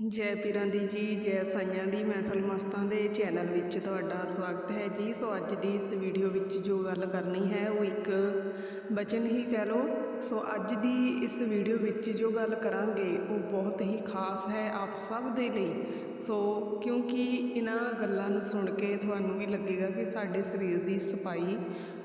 ਜੈ ਪੀਰਾਂ ਦੀ ਜੀ, ਜੈ ਸਾਈਆਂ ਦੀ। ਮਹਿਫਲ ਮਸਤਾਂ ਦੇ ਚੈਨਲ ਵਿੱਚ ਤੁਹਾਡਾ ਸਵਾਗਤ ਹੈ ਜੀ। ਸੋ ਅੱਜ ਦੀ ਇਸ ਵੀਡੀਓ ਵਿੱਚ ਜੋ ਗੱਲ ਕਰਨੀ ਹੈ, ਉਹ ਇੱਕ ਬਚਨ ਹੀ ਕਹਿ ਲਓ। ਸੋ ਅੱਜ ਦੀ ਇਸ ਵੀਡੀਓ ਵਿੱਚ ਜੋ ਗੱਲ ਕਰਾਂਗੇ, ਉਹ ਬਹੁਤ ਹੀ ਖਾਸ ਹੈ ਆਪ ਸਭ ਦੇ ਲਈ। ਸੋ ਕਿਉਂਕਿ ਇਹਨਾਂ ਗੱਲਾਂ ਨੂੰ ਸੁਣ ਕੇ ਤੁਹਾਨੂੰ ਵੀ ਲੱਗੇਗਾ ਕਿ ਸਾਡੇ ਸਰੀਰ ਦੀ ਸਫ਼ਾਈ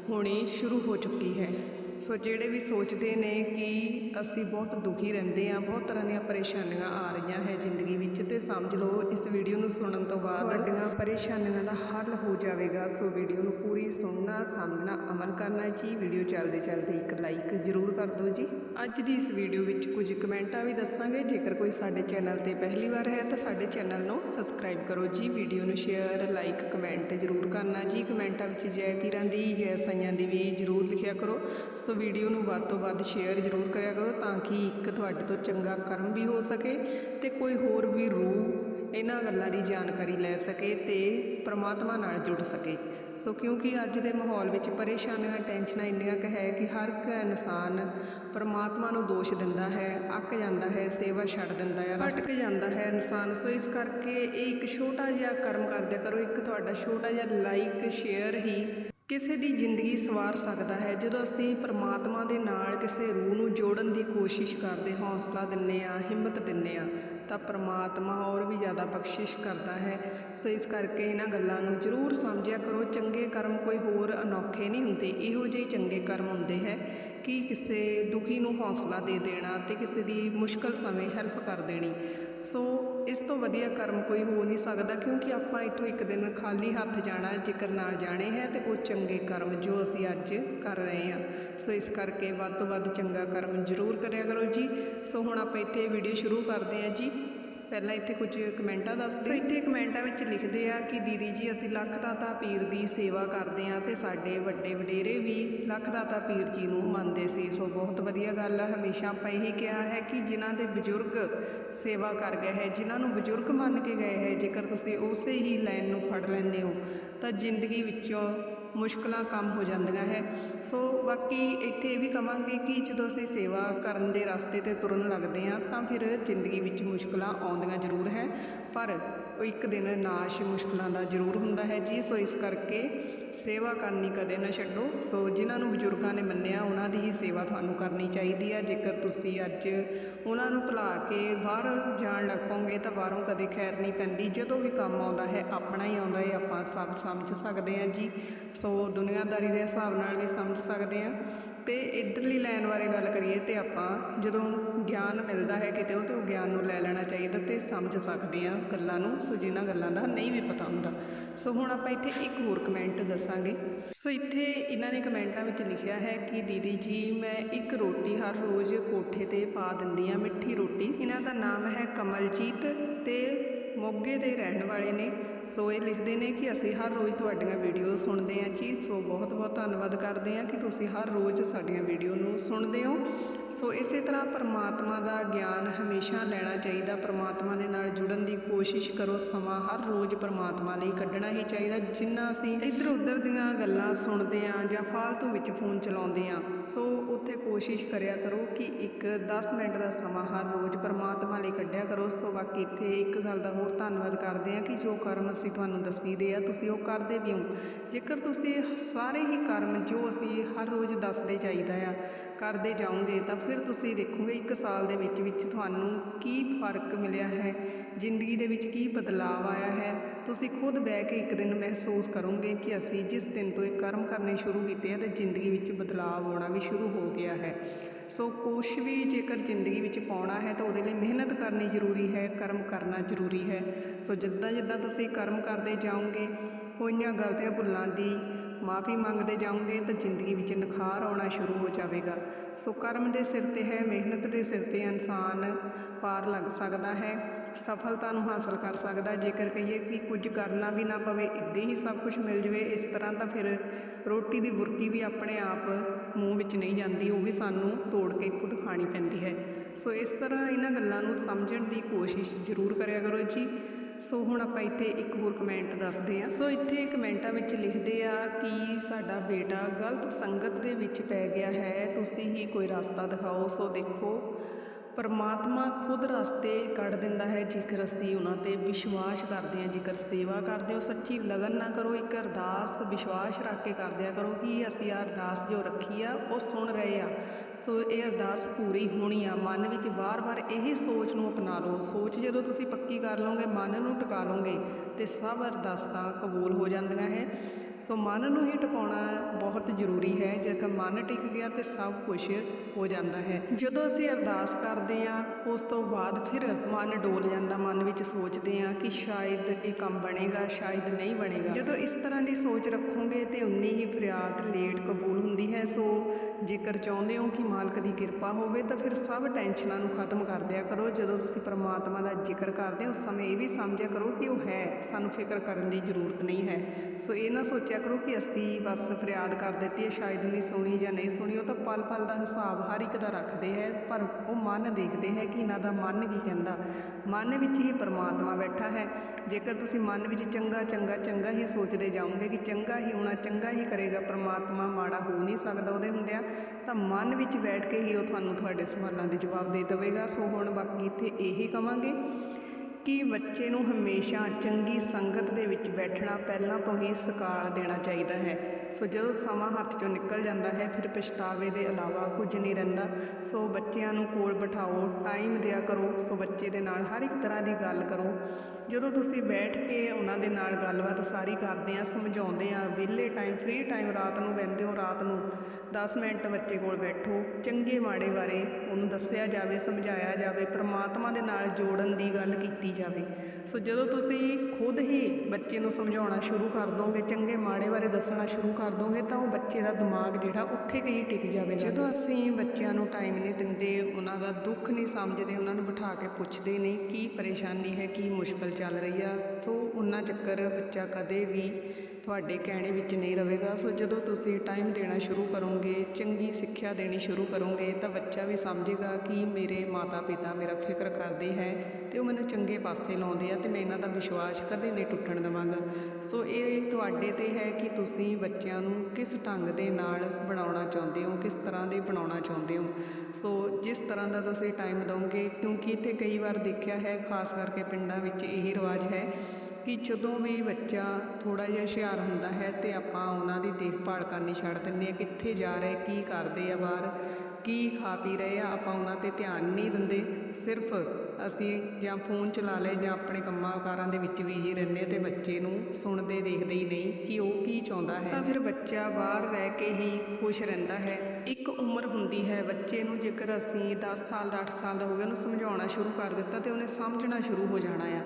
ਹੋਣੀ ਸ਼ੁਰੂ ਹੋ ਚੁੱਕੀ ਹੈ। ਸੋ ਜਿਹੜੇ ਵੀ ਸੋਚਦੇ ਨੇ ਕਿ ਅਸੀਂ ਬਹੁਤ ਦੁਖੀ ਰਹਿੰਦੇ ਹਾਂ ਬਹੁਤ ਤਰ੍ਹਾਂ ਦੀਆਂ ਪਰੇਸ਼ਾਨੀਆਂ ਆ ਰਹੀਆਂ ਹੈ ਜ਼ਿੰਦਗੀ ਵਿੱਚ ਤੇ ਸਮਝ ਲਓ ਇਸ ਵੀਡੀਓ ਨੂੰ ਸੁਣਨ ਤੋਂ ਬਾਅਦ ਤੁਹਾਡੀਆਂ ਪਰੇਸ਼ਾਨੀਆਂ ਦਾ ਹੱਲ ਹੋ ਜਾਵੇਗਾ। ਸੋ ਵੀਡੀਓ ਨੂੰ ਪੂਰੀ ਸੁਣਨਾ ਸਮਝਣਾ ਅਮਲ ਕਰਨਾ ਜੀ। ਵੀਡੀਓ ਚੱਲਦੇ ਚੱਲਦੇ ਇੱਕ ਲਾਈਕ ਜ਼ਰੂਰ ਕਰ ਦਿਓ ਜੀ। ਅੱਜ ਦੀ ਇਸ ਵੀਡੀਓ ਵਿੱਚ ਕੁਝ ਕਮੈਂਟਾਂ ਵੀ ਦੱਸਾਂਗੇ। ਜੇਕਰ ਕੋਈ ਸਾਡੇ ਚੈਨਲ ਤੇ ਪਹਿਲੀ ਵਾਰ ਹੈ ਤਾਂ ਸਾਡੇ ਚੈਨਲ ਨੂੰ ਸਬਸਕ੍ਰਾਈਬ ਕਰੋ ਜੀ। ਵੀਡੀਓ ਨੂੰ ਸ਼ੇਅਰ ਲਾਈਕ ਕਮੈਂਟ ਜ਼ਰੂਰ ਕਰਨਾ ਜੀ। ਕਮੈਂਟਾਂ ਵਿੱਚ ਜੈ ਪੀਰਾਂ ਦੀ ਜੈ ਸਾਈਆਂ ਦੀ ਵੀ ਜ਼ਰੂਰ ਲਿਖਿਆ ਕਰੋ। ਸੋ ਵੀਡੀਓ ਨੂੰ ਵੱਧ ਤੋਂ ਵੱਧ ਸ਼ੇਅਰ ਜ਼ਰੂਰ ਕਰਿਆ ਕਰੋ ਤਾਂ ਕਿ ਇੱਕ ਤੁਹਾਡੇ ਤੋਂ ਚੰਗਾ ਕਰਮ ਵੀ ਹੋ ਸਕੇ ਤੇ ਕੋਈ ਹੋਰ ਵੀ ਰੂਹ ਇਹਨਾਂ ਗੱਲਾਂ ਦੀ ਜਾਣਕਾਰੀ ਲੈ ਸਕੇ ਤੇ ਪ੍ਰਮਾਤਮਾ ਨਾਲ ਜੁੜ ਸਕੇ। ਸੋ ਕਿਉਂਕਿ ਅੱਜ ਦੇ ਮਾਹੌਲ ਵਿੱਚ ਪਰੇਸ਼ਾਨੀਆਂ ਟੈਨਸ਼ਨਾਂ ਇੰਨੀਆਂ ਕੁ ਹੈ ਕਿ ਹਰ ਇੱਕ ਇਨਸਾਨ ਪਰਮਾਤਮਾ ਨੂੰ ਦੋਸ਼ ਦਿੰਦਾ ਹੈ, ਅੱਕ ਜਾਂਦਾ ਹੈ, ਸੇਵਾ ਛੱਡ ਦਿੰਦਾ ਹੈ, ਭਟਕ ਜਾਂਦਾ ਹੈ ਇਨਸਾਨ। ਸੋ ਇਸ ਕਰਕੇ ਇਹ ਇੱਕ ਛੋਟਾ ਜਿਹਾ ਕਰਮ ਕਰਦਿਆ ਕਰੋ, ਇੱਕ ਤੁਹਾਡਾ ਛੋਟਾ ਜਿਹਾ ਲਾਈਕ ਸ਼ੇਅਰ ਹੀ ਕਿਸੇ ਦੀ ਜ਼ਿੰਦਗੀ ਸਵਾਰ ਸਕਦਾ ਹੈ। ਜਦੋਂ ਅਸੀਂ ਪਰਮਾਤਮਾ ਦੇ ਨਾਲ ਕਿਸੇ ਰੂਹ ਨੂੰ ਜੋੜਨ ਦੀ ਕੋਸ਼ਿਸ਼ ਕਰਦੇ ਹੌਸਲਾ ਦਿੰਨੇ ਆ ਹਿੰਮਤ ਦਿੰਨੇ ਆ ਤਾਂ ਪਰਮਾਤਮਾ ਹੋਰ ਵੀ ਜ਼ਿਆਦਾ ਬਖਸ਼ਿਸ਼ ਕਰਦਾ ਹੈ। ਸੋ ਇਸ ਕਰਕੇ ਇਹਨਾਂ ਗੱਲਾਂ ਨੂੰ ਜ਼ਰੂਰ ਸਮਝਿਆ ਕਰੋ। ਚੰਗੇ ਕਰਮ ਕੋਈ ਹੋਰ ਅਨੋਖੇ ਨਹੀਂ ਹੁੰਦੇ। ਇਹੋ ਜਿਹੇ ਚੰਗੇ ਕਰਮ ਹੁੰਦੇ ਹੈ ਕਿ ਕਿਸੇ ਦੁਖੀ ਨੂੰ ਹੌਸਲਾ ਦੇ ਦੇਣਾ ਤੇ ਕਿਸੇ ਦੀ ਮੁਸ਼ਕਲ ਸਮੇਂ ਹੈਲਪ ਕਰ ਦੇਣੀ। ਸੋ ਇਸ ਤੋਂ ਵਧੀਆ ਕਰਮ ਕੋਈ ਹੋ ਨਹੀਂ ਸਕਦਾ ਕਿਉਂਕਿ ਆਪਾਂ ਇੱਥੋਂ ਇੱਕ ਦਿਨ ਖਾਲੀ ਹੱਥ ਜਾਣਾ, ਜ਼ਿਕਰ ਨਾਲ ਜਾਣੇ ਹੈ ਤੇ ਉਹ ਚੰਗੇ ਕਰਮ ਜੋ ਅਸੀਂ ਅੱਜ ਕਰ ਰਹੇ ਹਾਂ। ਸੋ ਇਸ ਕਰਕੇ ਵੱਧ ਤੋਂ ਵੱਧ ਚੰਗਾ ਕਰਮ ਜ਼ਰੂਰ ਕਰਿਆ ਕਰੋ ਜੀ। ਸੋ ਹੁਣ ਆਪਾਂ ਇੱਥੇ ਵੀਡੀਓ ਸ਼ੁਰੂ ਕਰਦੇ ਹਾਂ ਜੀ। ਪਹਿਲਾਂ ਇੱਥੇ ਕੁਝ ਕਮੈਂਟਾਂ ਦੱਸਦੇ ਸੋ ਇੱਥੇ ਕਮੈਂਟਾਂ ਵਿੱਚ ਲਿਖਦੇ ਆ ਕਿ ਦੀਦੀ ਜੀ, ਅਸੀਂ ਲੱਖ ਦਾਤਾ ਪੀਰ ਦੀ ਸੇਵਾ ਕਰਦੇ ਆ ਤੇ ਸਾਡੇ ਵੱਡੇ ਵਡੇਰੇ ਵੀ ਲੱਖ ਦਾਤਾ ਪੀਰ ਜੀ ਨੂੰ ਮੰਨਦੇ ਸੀ। ਸੋ ਬਹੁਤ ਵਧੀਆ ਗੱਲ ਆ। ਹਮੇਸ਼ਾ ਆਪਾਂ ਇਹੀ ਕਿਹਾ ਹੈ ਕਿ ਜਿਨ੍ਹਾਂ ਦੇ ਬਜ਼ੁਰਗ ਸੇਵਾ ਕਰ ਗਏ ਹੈ, ਜਿਨ੍ਹਾਂ ਨੂੰ ਬਜ਼ੁਰਗ ਮੰਨ ਕੇ ਗਏ ਹੈ, ਜੇਕਰ ਤੁਸੀਂ ਉਸੇ ਹੀ ਲਾਈਨ ਨੂੰ ਫੜ ਲੈਂਦੇ ਹੋ, ਤਾਂ ਜ਼ਿੰਦਗੀ ਵਿੱਚੋਂ ਮੁਸ਼ਕਲਾਂ ਕੰਮ ਹੋ ਜਾਂਦੀਆਂ ਹੈ। ਸੋ ਬਾਕੀ ਇੱਥੇ ਇਹ ਵੀ ਕਵਾਂਗੇ ਕਿ ਜਦੋਂ ਅਸੀਂ ਸੇਵਾ ਕਰਨ ਦੇ ਰਸਤੇ ਤੇ ਤੁਰਨ ਲੱਗਦੇ ਹਾਂ ਤਾਂ ਫਿਰ ਜ਼ਿੰਦਗੀ ਵਿੱਚ ਮੁਸ਼ਕਲਾਂ ਆਉਂਦੀਆਂ ਜ਼ਰੂਰ ਹੈ। ਪਰ ਉਹ ਇੱਕ ਦਿਨ ਨਾਸ਼ ਮੁਸ਼ਕਲਾਂ ਦਾ ਜ਼ਰੂਰ ਹੁੰਦਾ ਹੈ ਜੀ, ਸੋ ਇਸ ਕਰਕੇ ਸੇਵਾ ਕਰਨੀ ਕਦੇ ਨਾ ਛੱਡੋ। ਸੋ ਜਿਨ੍ਹਾਂ ਨੂੰ ਬਜ਼ੁਰਗਾਂ ਨੇ ਮੰਨਿਆ, ਉਹਨਾਂ ਦੀ ਹੀ ਸੇਵਾ ਤੁਹਾਨੂੰ ਕਰਨੀ ਚਾਹੀਦੀ ਆ। ਜੇਕਰ ਤੁਸੀਂ ਅੱਜ ਉਹਨਾਂ ਨੂੰ ਭੁਲਾ ਕੇ ਬਾਹਰ ਜਾਣ ਲੱਗ ਪਓਗੇ, ਤਾਂ ਬਾਹਰੋਂ ਕਦੇ ਖੈਰ ਨਹੀਂ ਪੈਂਦੀ। ਜਦੋਂ ਵੀ ਕੰਮ ਆਉਂਦਾ ਹੈ, ਆਪਣਾ ਹੀ ਆਉਂਦਾ ਹੈ, ਆਪਾਂ ਸਭ ਸਮਝ ਸਕਦੇ ਹਾਂ ਜੀ। ਸੋ ਦੁਨੀਆਦਾਰੀ ਦੇ ਹਿਸਾਬ ਨਾਲ ਵੀ ਸਮਝ ਸਕਦੇ ਹਾਂ। ਅਤੇ ਇੱਧਰਲੀ ਲਾਈਨ ਬਾਰੇ ਗੱਲ ਕਰੀਏ ਤਾਂ ਆਪਾਂ ਜਦੋਂ ਗਿਆਨ ਮਿਲਦਾ ਹੈ ਕਿਤੇ, ਉਹ ਤਾਂ ਉਹ ਗਿਆਨ ਨੂੰ ਲੈ ਲੈਣਾ ਚਾਹੀਦਾ ਅਤੇ ਸਮਝ ਸਕਦੇ ਹਾਂ ਗੱਲਾਂ ਨੂੰ, ਸੋ ਜਿਨ੍ਹਾਂ ਗੱਲਾਂ ਦਾ ਨਹੀਂ ਵੀ ਪਤਾ ਹੁੰਦਾ। ਸੋ ਹੁਣ ਆਪਾਂ ਇੱਥੇ ਇੱਕ ਹੋਰ ਕਮੈਂਟ ਦੱਸਾਂਗੇ। ਸੋ ਇੱਥੇ ਇਹਨਾਂ ਨੇ ਕਮੈਂਟਾਂ ਵਿੱਚ ਲਿਖਿਆ ਹੈ ਕਿ, ਦੀਦੀ ਜੀ, ਮੈਂ ਇੱਕ ਰੋਟੀ ਹਰ ਰੋਜ਼ ਕੋਠੇ ਤੇ ਪਾ ਦਿੰਦੀ ਆ ਮਿੱਠੀ ਰੋਟੀ। ਇਹਨਾਂ ਦਾ ਨਾਮ ਹੈ ਕਮਲਜੀਤ ਤੇ ਮੋਗੇ ਦੇ ਰਹਿਣ ਵਾਲੇ ਨੇ। ਸੋ ਇਹ ਲਿਖਦੇ ਨੇ ਕਿ ਅਸੀਂ ਹਰ ਰੋਜ਼ ਤੁਹਾਡੀਆਂ ਵੀਡੀਓ ਸੁਣਦੇ ਹਾਂ ਜੀ। ਸੋ ਬਹੁਤ ਬਹੁਤ ਧੰਨਵਾਦ ਕਰਦੇ ਹਾਂ ਕਿ ਤੁਸੀਂ ਹਰ ਰੋਜ਼ ਸਾਡੀਆਂ ਵੀਡੀਓ ਨੂੰ ਸੁਣਦੇ ਹੋ। ਸੋ ਇਸੇ ਤਰ੍ਹਾਂ ਪਰਮਾਤਮਾ ਦਾ ਗਿਆਨ ਹਮੇਸ਼ਾ ਲੈਣਾ ਚਾਹੀਦਾ। ਪਰਮਾਤਮਾ ਦੇ ਨਾਲ ਜੁੜਨ ਦੀ ਕੋਸ਼ਿਸ਼ ਕਰੋ। ਸਮਾਂ ਹਰ ਰੋਜ਼ ਪਰਮਾਤਮਾ ਲਈ ਕੱਢਣਾ ਹੀ ਚਾਹੀਦਾ। ਜਿੰਨਾ ਅਸੀਂ ਇੱਧਰ ਉੱਧਰ ਦੀਆਂ ਗੱਲਾਂ ਸੁਣਦੇ ਹਾਂ ਜਾਂ ਫਾਲਤੂ ਵਿੱਚ ਫੋਨ ਚਲਾਉਂਦੇ ਹਾਂ। ਸੋ ਉੱਥੇ ਕੋਸ਼ਿਸ਼ ਕਰਿਆ ਕਰੋ ਕਿ ਇੱਕ 10 ਮਿੰਟ ਦਾ ਸਮਾਂ ਹਰ ਰੋਜ਼ ਪਰਮਾਤਮਾ ਲਈ ਕੱਢਿਆ ਕਰੋ। ਉਸ ਤੋਂ ਬਾਕੀ ਇੱਥੇ ਇੱਕ ਗੱਲ ਦਾ ਹੋਰ ਧੰਨਵਾਦ ਕਰਦੇ ਹਾਂ ਕਿ ਜੋ ਕਰਮ ਅਸੀਂ ਤੁਹਾਨੂੰ ਦੱਸੀ ਦੇ ਆ, ਤੁਸੀਂ ਉਹ ਕਰਦੇ ਵੀ ਹੋ। ਜੇਕਰ ਤੁਸੀਂ ਸਾਰੇ ਹੀ ਕਰਮ ਜੋ ਅਸੀਂ ਹਰ ਰੋਜ਼ ਦੱਸਦੇ ਚਾਹੀਦਾ ਆ, ਕਰਦੇ ਜਾਓਗੇ ਤਾਂ ਫਿਰ ਤੁਸੀਂ ਦੇਖੋਗੇ ਇੱਕ ਸਾਲ ਦੇ ਵਿੱਚ ਵਿੱਚ ਤੁਹਾਨੂੰ ਕੀ ਫ਼ਰਕ ਮਿਲਿਆ ਹੈ, ਜ਼ਿੰਦਗੀ ਦੇ ਵਿੱਚ ਕੀ ਬਦਲਾਅ ਆਇਆ ਹੈ। ਤੁਸੀਂ ਖੁਦ ਬਹਿ ਕੇ ਇੱਕ ਦਿਨ ਮਹਿਸੂਸ ਕਰੋਗੇ ਕਿ ਅਸੀਂ ਜਿਸ ਦਿਨ ਤੋਂ ਇਹ ਕਰਮ ਕਰਨੇ ਸ਼ੁਰੂ ਕੀਤੇ ਆ, ਤੇ ਜ਼ਿੰਦਗੀ ਵਿੱਚ ਬਦਲਾਅ ਆਉਣਾ ਵੀ ਸ਼ੁਰੂ ਹੋ ਗਿਆ। ਹੈ। ਸੋ ਕੁਛ ਵੀ ਜੇਕਰ ਜ਼ਿੰਦਗੀ ਵਿੱਚ ਪਾਉਣਾ ਹੈ ਤਾਂ ਉਹਦੇ ਲਈ ਮਿਹਨਤ ਕਰਨੀ ਜ਼ਰੂਰੀ ਹੈ, ਕਰਮ ਕਰਨਾ ਜ਼ਰੂਰੀ ਹੈ। ਸੋ ਜਿੱਦਾਂ ਜਿੱਦਾਂ ਤੁਸੀਂ ਕਰਮ ਕਰਦੇ ਜਾਓਗੇ, ਹੋਈਆਂ ਗਲਤੀਆਂ ਭੁੱਲਾਂ ਦੀ ਮਾਫੀ ਮੰਗਦੇ ਜਾਓਗੇ ਤਾਂ ਜ਼ਿੰਦਗੀ ਵਿੱਚ ਨਿਖਾਰ ਆਉਣਾ ਸ਼ੁਰੂ ਹੋ ਜਾਵੇਗਾ। ਸੋ ਕਰਮ ਦੇ ਸਿਰ ਤੇ ਹੈ, ਮਿਹਨਤ ਦੇ ਸਿਰ ਤੇ ਇਨਸਾਨ ਪਾਰ ਲੱਗ ਸਕਦਾ ਹੈ, ਸਫਲਤਾ ਨੂੰ ਹਾਸਲ ਕਰ ਸਕਦਾ ਜੇਕਰ ਕਹੀਏ ਕਿ ਕੁਝ ਕਰਨਾ ਵੀ ਨਾ ਪਵੇ, ਇੱਦਾਂ ਹੀ ਸਭ ਕੁਝ ਮਿਲ ਜਵੇ, ਇਸ ਤਰ੍ਹਾਂ ਤਾਂ ਫਿਰ ਰੋਟੀ ਦੀ ਬੁਰਕੀ ਵੀ ਆਪਣੇ ਆਪ ਮੂੰਹ ਵਿੱਚ ਨਹੀਂ ਜਾਂਦੀ, ਉਹ ਵੀ ਸਾਨੂੰ ਤੋੜ ਕੇ ਖੁਦ ਖਾਣੀ ਪੈਂਦੀ ਹੈ। ਸੋ ਇਸ ਤਰ੍ਹਾਂ ਇਹਨਾਂ ਗੱਲਾਂ ਨੂੰ ਸਮਝਣ ਦੀ ਕੋਸ਼ਿਸ਼ ਜ਼ਰੂਰ ਕਰਿਆ ਕਰੋ ਜੀ। ਸੋ ਹੁਣ ਆਪਾਂ ਇੱਥੇ ਇੱਕ ਹੋਰ ਕਮੈਂਟ ਦੱਸਦੇ ਹਾਂ। ਸੋ ਇੱਥੇ ਕਮੈਂਟਾਂ ਵਿੱਚ ਲਿਖਦੇ ਆ ਕਿ ਸਾਡਾ ਬੇਟਾ ਗਲਤ ਸੰਗਤ ਦੇ ਵਿੱਚ ਪੈ ਗਿਆ ਹੈ, ਤੁਸੀਂ ਹੀ ਕੋਈ ਰਸਤਾ ਦਿਖਾਓ। ਸੋ ਦੇਖੋ। ਪਰਮਾਤਮਾ ਖੁਦ ਰਸਤੇ ਕੱਢ ਦਿੰਦਾ ਹੈ ਜੇਕਰ ਅਸੀਂ ਉਹਨਾਂ ਤੇ ਵਿਸ਼ਵਾਸ ਕਰਦੇ ਹਾਂ, ਜੇਕਰ ਸੇਵਾ ਕਰਦੇ ਹੋ ਸੱਚੀ ਲਗਨ ਨਾ ਕਰੋ, ਇੱਕ ਅਰਦਾਸ ਵਿਸ਼ਵਾਸ ਰੱਖ ਕੇ ਕਰਦਿਆ ਕਰੋ ਕਿ ਅਸੀਂ ਆਹ ਅਰਦਾਸ ਜੋ ਰੱਖੀ ਆ, ਉਹ ਸੁਣ ਰਹੇ ਆ। ਸੋ ਇਹ ਅਰਦਾਸ ਪੂਰੀ ਹੋਣੀ ਆ। ਮਨ ਵਿੱਚ ਵਾਰ-ਵਾਰ ਇਹ ਸੋਚ ਨੂੰ ਅਪਣਾ ਲਓ। ਸੋਚ ਜਦੋਂ ਤੁਸੀਂ ਪੱਕੀ ਕਰ ਲਓਗੇ, ਮਨ ਨੂੰ ਟਿਕਾ ਲਓਗੇ, ਤੇ ਸਭ ਅਰਦਾਸਾਂ ਕਬੂਲ ਹੋ ਜਾਂਦੀਆਂ ਹੈ। ਸੋ ਮਨ ਨੂੰ ਹੀ ਟਿਕਾਉਣਾ ਬਹੁਤ ਜ਼ਰੂਰੀ ਹੈ। ਜੇਕਰ ਮਨ ਟਿਕ ਗਿਆ, ਤੇ ਸਭ ਕੁਝ ਹੋ ਜਾਂਦਾ ਹੈ। ਜਦੋਂ ਅਸੀਂ ਅਰਦਾਸ ਕਰਦੇ ਆ ਉਸ ਤੋਂ ਬਾਅਦ ਫਿਰ ਮਨ ਡੋਲ ਜਾਂਦਾ। ਮਨ ਵਿੱਚ ਸੋਚਦੇ ਆ ਕਿ ਸ਼ਾਇਦ ਇਹ ਕੰਮ ਬਣੇਗਾ, ਸ਼ਾਇਦ ਨਹੀਂ ਬਣੇਗਾ। ਜਦੋਂ ਇਸ ਤਰ੍ਹਾਂ ਦੀ ਸੋਚ ਰੱਖੋਗੇ, ਤੇ ਉਨੀ ਹੀ ਫਰਿਆਦ, ਲੇਟ ਕਬੂਲ ਹੁੰਦੀ ਹੈ। ਸੋ ਜੇਕਰ ਚਾਹੁੰਦੇ ਹੋ ਕਿ ਮਾਲਕ ਦੀ ਕਿਰਪਾ ਹੋਵੇ ਤਾਂ ਫਿਰ ਸਭ ਟੈਨਸ਼ਨਾਂ ਨੂੰ ਖਤਮ ਕਰ ਦਿਆ ਕਰੋ। ਜਦੋਂ ਤੁਸੀਂ ਪਰਮਾਤਮਾ ਦਾ ਜ਼ਿਕਰ ਕਰਦੇ ਹੋ, ਉਸ ਸਮੇਂ ਇਹ ਵੀ ਸਮਝਿਆ ਕਰੋ ਕਿ ਉਹ ਹੈ। ਸਾਨੂੰ ਫਿਕਰ ਕਰਨ ਦੀ ਜ਼ਰੂਰਤ ਨਹੀਂ ਹੈ। ਸੋ ਇਹ ਨਾ ਸੋਚਿਆ ਕਰੋ ਕਿ ਅਸੀਂ ਬਸ ਫਰਿਆਦ ਕਰ ਦਿੱਤੀ ਹੈ, ਸ਼ਾਇਦ ਨਹੀਂ ਸੁਣੀ ਜਾਂ ਨਹੀਂ ਸੁਣੀ ਉਹ ਤਾਂ ਪਲ ਪਲ ਦਾ ਹਿਸਾਬ ਹਰ ਇੱਕ ਦਾ ਰੱਖਦੇ ਹੈ, ਪਰ ਉਹ ਮਨ ਦੇਖਦੇ ਹੈ ਕਿ ਇਹਨਾਂ ਦਾ ਮਨ ਕੀ ਕਹਿੰਦਾ। ਮਨ ਵਿੱਚ ਹੀ ਪਰਮਾਤਮਾ ਬੈਠਾ ਹੈ। ਜੇਕਰ ਤੁਸੀਂ ਮਨ ਵਿੱਚ ਚੰਗਾ ਚੰਗਾ ਚੰਗਾ ਹੀ ਸੋਚਦੇ ਜਾਓਗੇ ਕਿ ਚੰਗਾ ਹੀ ਹੋਣਾ, ਚੰਗਾ ਹੀ ਕਰੇਗਾ, ਪਰਮਾਤਮਾ ਮਾੜਾ ਹੋ ਨਹੀਂ ਸਕਦਾ, ਉਹਦੇ ਹੁੰਦਿਆਂ ਤਾਂ ਮਨ ਵਿੱਚ ਬੈਠ ਕੇ ਹੀ ਉਹ ਤੁਹਾਨੂੰ ਤੁਹਾਡੇ ਸਵਾਲਾਂ ਦੇ ਜਵਾਬ ਦੇ ਦੇਵੇਗਾ। ਸੋ ਹੁਣ ਬਾਕੀ ਇੱਥੇ ਇਹੀ ਕਵਾਂਗੇ ਕਿ ਬੱਚੇ ਨੂੰ ਹਮੇਸ਼ਾ ਚੰਗੀ ਸੰਗਤ ਦੇ ਵਿੱਚ ਬੈਠਣਾ ਪਹਿਲਾਂ ਤੋਂ ਹੀ ਸਿਖਾ ਦੇਣਾ ਚਾਹੀਦਾ ਹੈ। ਸੋ ਜਦੋਂ ਸਮਾਂ ਹੱਥ ਚੋਂ ਨਿਕਲ ਜਾਂਦਾ ਹੈ, ਫਿਰ ਪਛਤਾਵੇ ਦੇ ਇਲਾਵਾ ਕੁਝ ਨਹੀਂ ਰਹਿੰਦਾ। ਸੋ ਬੱਚਿਆਂ ਨੂੰ ਕੋਲ ਬਿਠਾਓ, ਟਾਈਮ ਦਿਆ ਕਰੋ। ਸੋ ਬੱਚੇ ਦੇ ਨਾਲ ਹਰ ਇੱਕ ਤਰ੍ਹਾਂ ਦੀ ਗੱਲ ਕਰੋ। ਜਦੋਂ ਤੁਸੀਂ ਬੈਠ ਕੇ ਉਹਨਾਂ ਦੇ ਨਾਲ ਗੱਲਬਾਤ ਸਾਰੀ ਕਰਦੇ ਆ, ਸਮਝਾਉਂਦੇ ਆ, ਵਿਹਲੇ ਟਾਈਮ ਫ੍ਰੀ ਟਾਈਮ ਰਾਤ ਨੂੰ ਬਹਿੰਦੇ ਹੋ ਰਾਤ ਨੂੰ 10 ਮਿੰਟ ਬੱਚੇ ਕੋਲ ਬੈਠੋ, ਚੰਗੇ ਮਾੜੇ ਬਾਰੇ ਉਹਨੂੰ ਦੱਸਿਆ ਜਾਵੇ, ਸਮਝਾਇਆ ਜਾਵੇ, ਪ੍ਰਮਾਤਮਾ ਦੇ ਨਾਲ ਜੋੜਨ ਦੀ ਗੱਲ ਕੀਤੀ ਜਾਵੇ। ਸੋ ਜਦੋਂ ਤੁਸੀਂ ਖੁਦ ਹੀ ਬੱਚੇ ਨੂੰ ਸਮਝਾਉਣਾ ਸ਼ੁਰੂ ਕਰ ਦੋਗੇ, ਚੰਗੇ ਮਾੜੇ ਬਾਰੇ ਦੱਸਣਾ ਸ਼ੁਰੂ ਕਰ ਦੋਗੇ ਤਾਂ ਉਹ ਬੱਚੇ ਦਾ ਦਿਮਾਗ ਜਿਹੜਾ ਉੱਥੇ ਕਹੀਂ ਟਿਕ ਜਾਵੇ ਜਦੋਂ ਅਸੀਂ ਬੱਚਿਆਂ ਨੂੰ ਟਾਈਮ ਨਹੀਂ ਦਿੰਦੇ, ਉਹਨਾਂ ਦਾ ਦੁੱਖ ਨਹੀਂ ਸਮਝਦੇ, ਉਹਨਾਂ ਨੂੰ ਬਿਠਾ ਕੇ ਪੁੱਛਦੇ ਨਹੀਂ ਕੀ ਪਰੇਸ਼ਾਨੀ ਹੈ, ਕੀ ਮੁਸ਼ਕਲ ਚੱਲ ਰਹੀ ਆ, ਸੋ ਉਹਨਾਂ ਚੱਕਰ ਬੱਚਾ ਕਦੇ ਵੀ ਤੁਹਾਡੇ ਕਹਿਣੇ ਵਿੱਚ ਨਹੀਂ ਰਹੇਗਾ। ਸੋ ਜਦੋਂ ਤੁਸੀਂ ਟਾਈਮ ਦੇਣਾ ਸ਼ੁਰੂ ਕਰੋਗੇ, ਚੰਗੀ ਸਿੱਖਿਆ ਦੇਣੀ ਸ਼ੁਰੂ ਕਰੋਗੇ, ਤਾਂ ਬੱਚਾ ਵੀ ਸਮਝੇਗਾ ਕਿ ਮੇਰੇ ਮਾਤਾ ਪਿਤਾ ਮੇਰਾ ਫਿਕਰ ਕਰਦੇ ਹੈ ਤੇ ਉਹ ਮੈਨੂੰ ਚੰਗੇ ਪਾਸੇ ਲਾਉਂਦੇ ਆ ਤੇ ਮੈਂ ਇਹਨਾਂ ਦਾ ਵਿਸ਼ਵਾਸ ਕਦੇ ਨਹੀਂ ਟੁੱਟਣ ਦੇਵਾਂਗਾ। ਸੋ ਇਹ ਤੁਹਾਡੇ ਤੇ ਹੈ ਕਿ ਤੁਸੀਂ ਬੱਚਿਆਂ ਨੂੰ ਕਿਸ ਢੰਗ ਦੇ ਨਾਲ ਬਣਾਉਣਾ ਚਾਹੁੰਦੇ ਹੋ, ਕਿਸ ਤਰ੍ਹਾਂ ਦੇ ਬਣਾਉਣਾ ਚਾਹੁੰਦੇ ਹੋ। ਸੋ ਜਿਸ ਤਰ੍ਹਾਂ ਦਾ ਤੁਸੀਂ ਟਾਈਮ ਦਿਓਗੇ, ਕਿਉਂਕਿ ਇੱਥੇ ਕਈ ਵਾਰ ਦੇਖਿਆ ਹੈ, ਖਾਸ ਕਰਕੇ ਪਿੰਡਾਂ ਵਿੱਚ ਇਹ ਰਿਵਾਜ ਹੈ ਕਿ ਜਦੋਂ ਵੀ ਬੱਚਾ ਥੋੜ੍ਹਾ ਜਿਹਾ ਹੁਸ਼ਿਆਰ ਹੁੰਦਾ ਹੈ ਤਾਂ ਆਪਾਂ ਉਹਨਾਂ ਦੀ ਦੇਖਭਾਲ ਕਰਨੀ ਛੱਡ ਦਿੰਦੇ ਹਾਂ ਕਿੱਥੇ ਜਾ ਰਹੇ, ਕੀ ਕਰਦੇ ਆ ਬਾਹਰ, ਕੀ ਖਾ ਪੀ ਰਹੇ ਆ, ਆਪਾਂ ਉਹਨਾਂ ਤੇ ਧਿਆਨ ਨਹੀਂ ਦਿੰਦੇ। ਸਿਰਫ ਅਸੀਂ ਜਾਂ ਫੋਨ ਚਲਾ ਲਏ ਜਾਂ ਆਪਣੇ ਕੰਮਾਂ ਕਾਰਾਂ ਦੇ ਵਿੱਚ ਬਿਜ਼ੀ ਰਹਿੰਦੇ ਅਤੇ ਬੱਚੇ ਨੂੰ ਸੁਣਦੇ, ਦੇਖਦੇ ਹੀ ਨਹੀਂ ਕਿ ਉਹ ਕੀ ਚਾਹੁੰਦਾ ਹੈ। ਤਾਂ ਫਿਰ ਬੱਚਾ ਬਾਹਰ ਰਹਿ ਕੇ ਹੀ ਖੁਸ਼ ਰਹਿੰਦਾ ਹੈ। ਇੱਕ ਉਮਰ ਹੁੰਦੀ ਹੈ, ਬੱਚੇ ਨੂੰ ਜੇਕਰ ਅਸੀਂ 10 ਸਾਲ ਦਾ 8 ਸਾਲ ਦਾ ਹੋ ਗਿਆ, ਉਹਨੂੰ ਸਮਝਾਉਣਾ ਸ਼ੁਰੂ ਕਰ ਦਿੱਤਾ ਤੇ ਉਹਨੇ ਸਮਝਣਾ ਸ਼ੁਰੂ ਹੋ ਜਾਣਾ ਆ।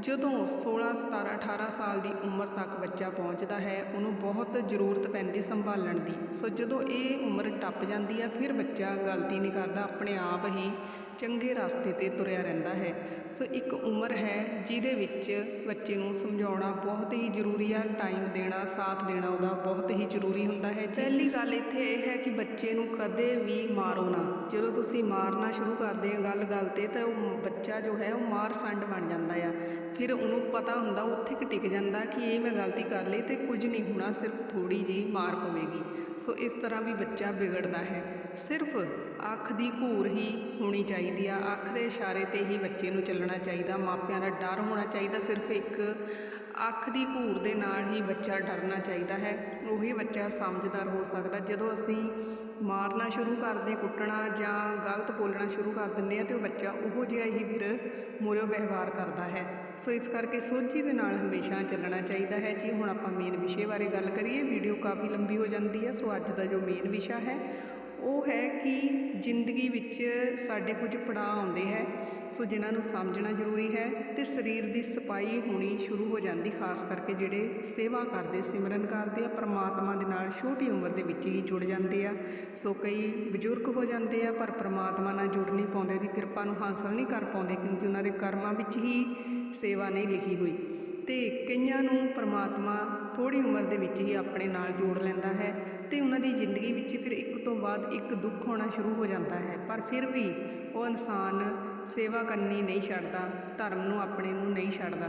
ਜਦੋਂ 16 17 18 ਸਾਲ ਦੀ ਉਮਰ ਤੱਕ ਬੱਚਾ ਪਹੁੰਚਦਾ ਹੈ, ਉਹਨੂੰ ਬਹੁਤ ਜ਼ਰੂਰਤ ਪੈਂਦੀ ਸੰਭਾਲਣ ਦੀ। ਸੋ ਜਦੋਂ ਇਹ ਉਮਰ ਟੱਪ ਜਾਂਦੀ ਆ ਫਿਰ ਬੱਚਾ ਗਲਤੀ ਨਹੀਂ ਕਰਦਾ, ਆਪਣੇ ਆਪ ਹੀ ਚੰਗੇ ਰਸਤੇ ਤੇ ਤੁਰਿਆ ਰਹਿੰਦਾ ਹੈ। ਸੋ ਇੱਕ ਉਮਰ ਹੈ ਜਿਹਦੇ ਵਿੱਚ ਬੱਚੇ ਨੂੰ ਸਮਝਾਉਣਾ ਬਹੁਤ ਹੀ ਜ਼ਰੂਰੀ ਆ ਟਾਈਮ ਦੇਣਾ, ਸਾਥ ਦੇਣਾ ਉਹਦਾ ਬਹੁਤ ਹੀ ਜ਼ਰੂਰੀ ਹੁੰਦਾ ਹੈ। ਪਹਿਲੀ ਗੱਲ ਇੱਥੇ ਇਹ ਹੈ ਕਿ ਬੱਚੇ ਨੂੰ ਕਦੇ ਵੀ ਮਾਰੋ ਨਾ। ਜਦੋਂ ਤੁਸੀਂ ਮਾਰਨਾ ਸ਼ੁਰੂ ਕਰਦੇ ਹੋ ਗੱਲ ਗੱਲ ਤੇ ਤਾਂ ਉਹ ਬੱਚਾ ਜੋ ਹੈ, ਉਹ ਮਾਰ ਸੰਡ ਬਣ ਜਾਂਦਾ ਆ। ਫਿਰ ਉਹਨੂੰ ਪਤਾ ਹੁੰਦਾ, ਉੱਥੇ ਕਿ ਟਿਕ ਜਾਂਦਾ ਕਿ ਇਹ ਮੈਂ ਗਲਤੀ ਕਰ ਲਈ ਤੇ ਕੁਝ ਨਹੀਂ ਹੋਣਾ, ਸਿਰਫ ਥੋੜੀ ਜੀ ਮਾਰ ਪਵੇਗੀ। ਸੋ ਇਸ ਤਰ੍ਹਾਂ ਵੀ ਬੱਚਾ ਵਿਗੜਦਾ ਹੈ। ਸਿਰਫ ਅੱਖ ਦੀ ਘੂਰ ਹੀ ਹੋਣੀ ਚਾਹੀਦੀ ਆ। ਅੱਖ ਦੇ ਇਸ਼ਾਰੇ ਤੇ ਹੀ ਬੱਚੇ ਨੂੰ ਚੱਲਣਾ ਚਾਹੀਦਾ। ਮਾਪਿਆਂ ਦਾ ਡਰ ਹੋਣਾ ਚਾਹੀਦਾ। ਸਿਰਫ ਇੱਕ ਅੱਖ ਦੀ ਘੂਰ ਦੇ ਨਾਲ ਹੀ ਬੱਚਾ ਡਰਨਾ ਚਾਹੀਦਾ ਹੈ। ਉਹੀ ਬੱਚਾ ਸਮਝਦਾਰ ਹੋ ਸਕਦਾ। ਜਦੋਂ ਅਸੀਂ ਮਾਰਨਾ ਸ਼ੁਰੂ ਕਰਦੇ, ਕੁੱਟਣਾ ਜਾਂ ਗਲਤ ਬੋਲਣਾ ਸ਼ੁਰੂ ਕਰ ਦਿੰਦੇ ਆ ਤੇ ਉਹ ਬੱਚਾ ਉਹੋ ਜਿਹਾ ਹੀ ਫਿਰ ਮੂਹਰਿਓ ਵਿਵਹਾਰ ਕਰਦਾ ਹੈ। ਸੋ ਇਸ ਕਰਕੇ ਸੋਝੀ ਦੇ ਨਾਲ ਹਮੇਸ਼ਾ ਚੱਲਣਾ ਚਾਹੀਦਾ ਹੈ। ਜੀ, ਹੁਣ ਆਪਾਂ ਮੇਨ ਵਿਸ਼ੇ ਬਾਰੇ ਗੱਲ ਕਰੀਏ। ਵੀਡੀਓ ਕਾਫੀ ਲੰਬੀ ਹੋ ਜਾਂਦੀ ਹੈ, ਸੋ ਅੱਜ ਦਾ ਜੋ ਮੇਨ ਵਿਸ਼ਾ ਹੈ ਉਹ ਹੈ ਕਿ ਜ਼ਿੰਦਗੀ ਵਿੱਚ ਸਾਡੇ ਕੁਝ ਪੜਾਅ ਆਉਂਦੇ ਹੈ, ਸੋ ਜਿਨ੍ਹਾਂ ਨੂੰ ਸਮਝਣਾ ਜ਼ਰੂਰੀ ਹੈ ਤੇ ਸਰੀਰ ਦੀ ਸਫ਼ਾਈ ਹੋਣੀ ਸ਼ੁਰੂ ਹੋ ਜਾਂਦੀ, ਖਾਸ ਕਰਕੇ ਜਿਹੜੇ ਸੇਵਾ ਕਰਦੇ, ਸਿਮਰਨ ਕਰਦੇ ਆ, ਪਰਮਾਤਮਾ ਦੇ ਨਾਲ ਛੋਟੀ ਉਮਰ ਦੇ ਵਿੱਚ ਹੀ ਜੁੜ ਜਾਂਦੇ ਆ। ਸੋ ਕਈ ਬਜ਼ੁਰਗ ਹੋ ਜਾਂਦੇ ਆ, ਪਰ ਪ੍ਰਮਾਤਮਾ ਨਾਲ ਜੁੜ ਨਹੀਂ ਪਾਉਂਦੇ ਦੀ ਕਿਰਪਾ ਨੂੰ ਹਾਸਲ ਨਹੀਂ ਕਰ ਪਾਉਂਦੇ ਕਿਉਂਕਿ ਉਹਨਾਂ ਦੇ ਕਰਮਾਂ ਵਿੱਚ ਹੀ ਸੇਵਾ ਨਹੀਂ ਲਿਖੀ ਹੋਈ। ਤੇ ਕਈਆਂ ਨੂੰ ਪਰਮਾਤਮਾ ਥੋੜੀ ਉਮਰ ਦੇ ਵਿੱਚ ਹੀ ਆਪਣੇ ਨਾਲ ਜੋੜ ਲੈਂਦਾ ਹੈ ਅਤੇ ਉਹਨਾਂ ਦੀ ਜ਼ਿੰਦਗੀ ਵਿੱਚ ਫਿਰ ਇੱਕ ਤੋਂ ਬਾਅਦ ਇੱਕ ਦੁੱਖ ਹੋਣਾ ਸ਼ੁਰੂ ਹੋ ਜਾਂਦਾ ਹੈ। ਪਰ ਫਿਰ ਵੀ ਉਹ ਇਨਸਾਨ ਸੇਵਾ ਕਰਨੀ ਨਹੀਂ ਛੱਡਦਾ, ਧਰਮ ਨੂੰ ਆਪਣੇ ਨੂੰ ਨਹੀਂ ਛੱਡਦਾ।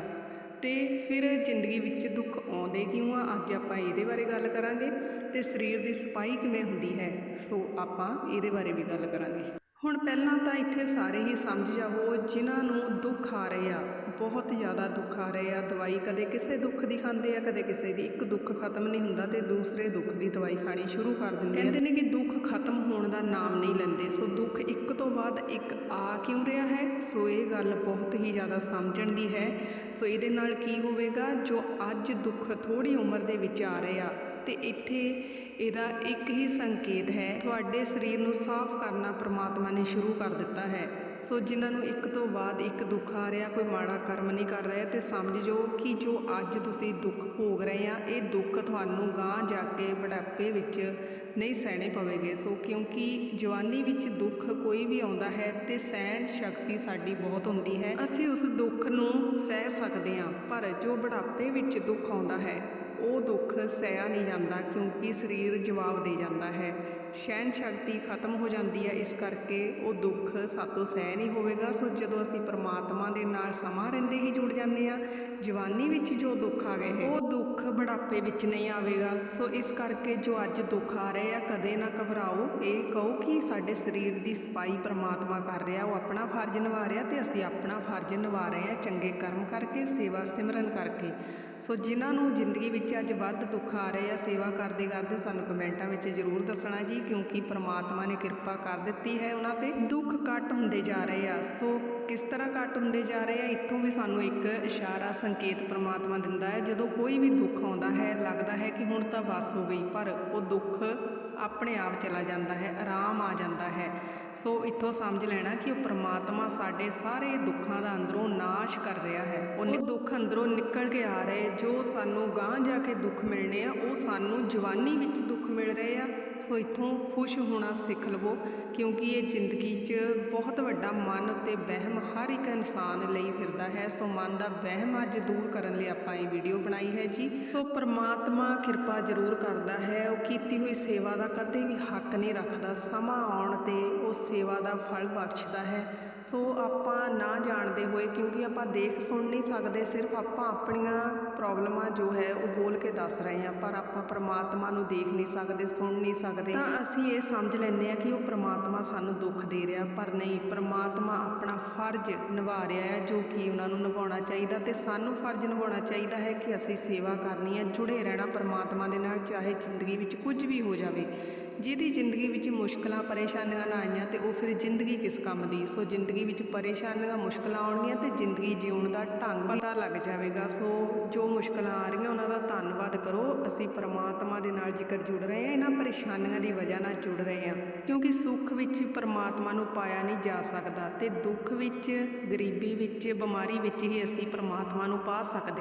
ਅਤੇ ਫਿਰ ਜ਼ਿੰਦਗੀ ਵਿੱਚ ਦੁੱਖ ਆਉਂਦੇ ਕਿਉਂ ਆ? ਅੱਜ ਆਪਾਂ ਇਹਦੇ ਬਾਰੇ ਗੱਲ ਕਰਾਂਗੇ ਅਤੇ ਸਰੀਰ ਦੀ ਸਫ਼ਾਈ ਕਿਵੇਂ ਹੁੰਦੀ ਹੈ? ਸੋ ਆਪਾਂ ਇਹਦੇ ਬਾਰੇ ਵੀ ਗੱਲ ਕਰਾਂਗੇ। ਹੁਣ ਪਹਿਲਾਂ ਤਾਂ ਇੱਥੇ ਸਾਰੇ ਹੀ ਸਮਝ ਜਾਵੋ ਜਿਨ੍ਹਾਂ ਨੂੰ ਦੁੱਖ ਆ ਰਹੇ ਆ। ਬਹੁਤ ਜ਼ਿਆਦਾ ਦੁੱਖ ਆ ਰਹੇ ਆ, ਦਵਾਈ ਕਦੇ ਕਿਸੇ ਦੁੱਖ ਦੀ ਖਾਂਦੇ ਆ, ਕਦੇ ਕਿਸੇ ਦੀ। ਇੱਕ ਦੁੱਖ ਖਤਮ ਨਹੀਂ ਹੁੰਦਾ ਤੇ ਦੂਸਰੇ ਦੁੱਖ ਦੀ ਦਵਾਈ ਖਾਣੀ ਸ਼ੁਰੂ ਕਰ ਦਿੰਦੇ ਆ। ਕਹਿੰਦੇ ਨੇ ਕਿ ਦੁੱਖ ਖਤਮ ਹੋਣ ਦਾ ਨਾਮ ਨਹੀਂ ਲੈਂਦੇ। ਸੋ ਦੁੱਖ ਇੱਕ ਤੋਂ ਬਾਅਦ ਇੱਕ ਆ ਕਿਉਂ ਰਿਹਾ ਹੈ? ਸੋ ਇਹ ਗੱਲ ਬਹੁਤ ਹੀ ਜ਼ਿਆਦਾ ਸਮਝਣ ਦੀ ਹੈ। ਸੋ ਇਹਦੇ ਨਾਲ ਕੀ ਹੋਵੇਗਾ? ਜੋ ਅੱਜ ਦੁੱਖ ਥੋੜੀ ਉਮਰ ਦੇ ਵਿੱਚ ਆ ਰਹੇ ਆ, ਤੇ ਇੱਥੇ ਇਹਦਾ ਇੱਕ ਹੀ ਸੰਕੇਤ ਹੈ। ਤੁਹਾਡੇ ਸਰੀਰ ਨੂੰ ਸਾਫ਼ ਕਰਨਾ ਪ੍ਰਮਾਤਮਾ ਨੇ ਸ਼ੁਰੂ ਕਰ ਦਿੱਤਾ ਹੈ। ਸੋ ਜਿਨ੍ਹਾਂ ਨੂੰ ਇੱਕ ਤੋਂ ਬਾਅਦ ਇੱਕ ਦੁੱਖ ਆ ਰਿਹਾ, ਕੋਈ ਮਾੜਾ ਕਰਮ ਨਹੀਂ ਕਰ ਰਿਹਾ, ਤੇ ਸਮਝ ਜੋ ਕਿ ਜੋ ਅੱਜ ਤੁਸੀਂ ਦੁੱਖ ਭੋਗ ਰਹੇ ਆ, ਇਹ ਦੁੱਖ ਤੁਹਾਨੂੰ ਗਾਂ ਜਾ ਕੇ ਬੁਢਾਪੇ ਵਿੱਚ ਨਹੀਂ ਸਹਿਣੇ ਪਵੇਗੇ। ਸੋ ਕਿਉਂਕਿ ਜਵਾਨੀ ਵਿੱਚ ਦੁੱਖ ਕੋਈ ਵੀ ਆਉਂਦਾ ਹੈ ਤੇ ਸਹਿਣ ਸ਼ਕਤੀ ਸਾਡੀ ਬਹੁਤ ਹੁੰਦੀ ਹੈ। ਅਸੀਂ ਉਸ ਦੁੱਖ ਨੂੰ ਸਹਿ ਸਕਦੇ ਹਾਂ, ਪਰ ਜੋ ਬੁਢਾਪੇ ਵਿੱਚ ਦੁੱਖ ਆਉਂਦਾ ਹੈ ਉਹ ਦੁੱਖ ਸਹਿਆ ਨਹੀਂ ਜਾਂਦਾ ਕਿਉਂਕਿ ਸਰੀਰ ਜਵਾਬ ਦੇ ਜਾਂਦਾ ਹੈ। ਸਹਿਣ ਸ਼ਕਤੀ ਖਤਮ ਹੋ ਜਾਂਦੀ ਹੈ, ਇਸ ਕਰਕੇ ਉਹ ਦੁੱਖ ਸਾਤੋਂ ਸਹਿ ਨਹੀਂ ਹੋਵੇਗਾ। ਸੋ ਜਦੋਂ ਅਸੀਂ ਪਰਮਾਤਮਾ ਦੇ ਨਾਲ ਸਮਾਂ ਰਹਿੰਦੇ ਹੀ ਜੁੜ ਜਾਂਦੇ ਆ ਜਵਾਨੀ ਵਿੱਚ ਜੋ ਦੁੱਖ ਆ ਗਏ ਉਹ ਦੁੱਖ ਬੁਢਾਪੇ ਵਿੱਚ ਨਹੀਂ ਆਵੇਗਾ। ਸੋ ਇਸ ਕਰਕੇ ਜੋ ਅੱਜ ਦੁੱਖ ਆ ਰਹੇ ਆ, ਕਦੇ ਨਾ ਘਬਰਾਓ। ਇਹ ਕਹੋ ਕਿ ਸਾਡੇ ਸਰੀਰ ਦੀ ਸਫ਼ਾਈ ਪਰਮਾਤਮਾ ਕਰ ਰਿਹਾ, ਉਹ ਆਪਣਾ ਫਰਜ਼ ਨਿਭਾ ਰਿਹਾ ਤੇ ਅਸੀਂ ਆਪਣਾ ਫਰਜ਼ ਨਿਭਾ ਰਹੇ ਆ ਚੰਗੇ ਕਰਮ ਕਰਕੇ, ਸੇਵਾ ਸਿਮਰਨ ਕਰਕੇ। ਸੋ ਜਿਨ੍ਹਾਂ ਨੂੰ ਜ਼ਿੰਦਗੀ ਵਿੱਚ ਅੱਜ ਵੱਧ ਦੁੱਖ ਆ ਰਹੇ ਆ, ਸੇਵਾ ਕਰਦੇ ਕਰਦੇ ਸਾਨੂੰ ਕਮੈਂਟਾਂ ਵਿੱਚ ਜ਼ਰੂਰ ਦੱਸਣਾ ਜੀ, ਕਿਉਂਕਿ ਪ੍ਰਮਾਤਮਾ ਨੇ ਕਿਰਪਾ ਕਰ ਦਿੱਤੀ ਹੈ ਉਹਨਾਂ ਤੇ। ਦੁੱਖ ਘੱਟ ਹੁੰਦੇ ਜਾ ਰਹੇ ਆ। ਸੋ ਕਿਸ ਤਰ੍ਹਾਂ ਘੱਟ ਹੁੰਦੇ ਜਾ ਰਹੇ ਆ, ਇੱਥੋਂ ਵੀ ਸਾਨੂੰ ਇੱਕ ਇਸ਼ਾਰਾ, ਸੰਕੇਤ ਪ੍ਰਮਾਤਮਾ ਦਿੰਦਾ ਹੈ। ਜਦੋਂ ਕੋਈ ਵੀ ਦੁੱਖ ਆਉਂਦਾ ਹੈ, ਲੱਗਦਾ ਹੈ ਕਿ ਹੁਣ ਤਾਂ ਬਸ ਹੋ ਗਈ, ਪਰ ਉਹ ਦੁੱਖ ਆਪਣੇ ਆਪ ਚਲਾ ਜਾਂਦਾ ਹੈ, ਆਰਾਮ ਆ ਜਾਂਦਾ ਹੈ। ਸੋ ਇੱਥੋਂ ਸਮਝ ਲੈਣਾ ਕਿ ਉਹ ਪ੍ਰਮਾਤਮਾ ਸਾਡੇ ਸਾਰੇ ਦੁੱਖਾਂ ਦਾ ਅੰਦਰੋਂ ਨਾਸ਼ ਕਰ ਰਿਹਾ ਹੈ। ਉਹ ਦੁੱਖ ਅੰਦਰੋਂ ਨਿਕਲ ਕੇ ਆ ਰਹੇ, ਜੋ ਸਾਨੂੰ ਗਾਂਹ ਜਾ ਕੇ ਦੁੱਖ ਮਿਲਣੇ ਆ, ਉਹ ਸਾਨੂੰ ਜਵਾਨੀ ਵਿੱਚ ਦੁੱਖ ਮਿਲ ਰਹੇ ਆ। ਸੋ ਇੱਥੋਂ ਖੁਸ਼ ਹੋਣਾ ਸਿੱਖ ਲਵੋ, ਕਿਉਂਕਿ ਇਹ ਜ਼ਿੰਦਗੀ 'ਚ ਬਹੁਤ ਵੱਡਾ ਮਨ ਅਤੇ ਵਹਿਮ ਹਰ ਇੱਕ ਇਨਸਾਨ ਲਈ ਫਿਰਦਾ ਹੈ। ਸੋ ਮਨ ਦਾ ਵਹਿਮ ਅੱਜ ਦੂਰ ਕਰਨ ਲਈ ਆਪਾਂ ਇਹ ਵੀਡੀਓ ਬਣਾਈ ਹੈ ਜੀ। ਸੋ ਪ੍ਰਮਾਤਮਾ ਕਿਰਪਾ ਜ਼ਰੂਰ ਕਰਦਾ ਹੈ, ਉਹ ਕੀਤੀ ਹੋਈ ਸੇਵਾ ਦਾ ਕਦੇ ਵੀ ਹੱਕ ਨਹੀਂ ਰੱਖਦਾ। ਸਮਾਂ ਆਉਣ ਤੇ ਉਹ ਸੇਵਾ ਦਾ ਫਲ ਬਖਸ਼ਦਾ ਹੈ। ਸੋ ਆਪਾਂ ਨਾ ਜਾਣਦੇ ਹੋਏ, ਕਿਉਂਕਿ ਆਪਾਂ ਦੇਖ ਸੁਣ ਨਹੀਂ ਸਕਦੇ, ਸਿਰਫ ਆਪਾਂ ਆਪਣੀਆਂ ਪ੍ਰੋਬਲਮਾਂ ਜੋ ਹੈ ਉਹ ਬੋਲ ਕੇ ਦੱਸ ਰਹੇ ਹਾਂ, ਪਰ ਆਪਾਂ ਪਰਮਾਤਮਾ ਨੂੰ ਦੇਖ ਨਹੀਂ ਸਕਦੇ, ਸੁਣ ਨਹੀਂ ਸਕਦੇ। ਤਾਂ ਅਸੀਂ ਇਹ ਸਮਝ ਲੈਂਦੇ ਹਾਂ ਕਿ ਉਹ ਪਰਮਾਤਮਾ ਸਾਨੂੰ ਦੁੱਖ ਦੇ ਰਿਹਾ, ਪਰ ਨਹੀਂ, ਪਰਮਾਤਮਾ ਆਪਣਾ ਫਰਜ਼ ਨਿਭਾ ਰਿਹਾ ਹੈ, ਜੋ ਕਿ ਉਹਨਾਂ ਨੂੰ ਨਿਭਾਉਣਾ ਚਾਹੀਦਾ ਤੇ ਸਾਨੂੰ ਫਰਜ਼ ਨਿਭਾਉਣਾ ਚਾਹੀਦਾ ਹੈ ਕਿ ਅਸੀਂ ਸੇਵਾ ਕਰਨੀ ਹੈ, ਜੁੜੇ ਰਹਿਣਾ ਪਰਮਾਤਮਾ ਦੇ ਨਾਲ, ਚਾਹੇ ਜ਼ਿੰਦਗੀ ਵਿੱਚ ਕੁਝ ਵੀ ਹੋ ਜਾਵੇ। ਜਿਹਦੀ ਜ਼ਿੰਦਗੀ ਵਿੱਚ ਮੁਸ਼ਕਲਾਂ ਪਰੇਸ਼ਾਨੀਆਂ ਨਾ ਆਈਆਂ ਤੇ ਉਹ ਫਿਰ ਜ਼ਿੰਦਗੀ ਕਿਸ ਕੰਮ ਦੀ? ਸੋ ਜ਼ਿੰਦਗੀ ਵਿੱਚ ਪਰੇਸ਼ਾਨੀਆਂ, ਮੁਸ਼ਕਲਾਂ ਆਉਣਗੀਆਂ ਤੇ ਜ਼ਿੰਦਗੀ ਜਿਉਣ ਦਾ ਢੰਗ ਪਤਾ ਲੱਗ ਜਾਵੇਗਾ। ਸੋ ਜੋ ਮੁਸ਼ਕਲਾਂ ਆ ਰਹੀਆਂ, ਉਹਨਾਂ ਦਾ ਧੰਨਵਾਦ ਕਰੋ। ਅਸੀਂ ਪਰਮਾਤਮਾ ਦੇ ਨਾਲ ਜ਼ਿਕਰ ਜੁੜ ਰਹੇ ਹਾਂ। ਇਹਨਾਂ ਪਰੇਸ਼ਾਨੀਆਂ ਦੀ ਵਜ੍ਹਾ ਨਾਲ ਜੁੜ ਰਹੇ ਹਾਂ। ਕਿਉਂਕਿ ਸੁੱਖ ਵਿੱਚ ਪਰਮਾਤਮਾ ਨੂੰ ਪਾਇਆ ਨਹੀਂ ਜਾ ਸਕਦਾ ਤੇ ਦੁੱਖ ਵਿੱਚ, ਗਰੀਬੀ ਵਿੱਚ, ਬਿਮਾਰੀ ਵਿੱਚ ਹੀ ਅਸੀਂ ਪਰਮਾਤਮਾ ਨੂੰ ਪਾ ਸਕਦੇ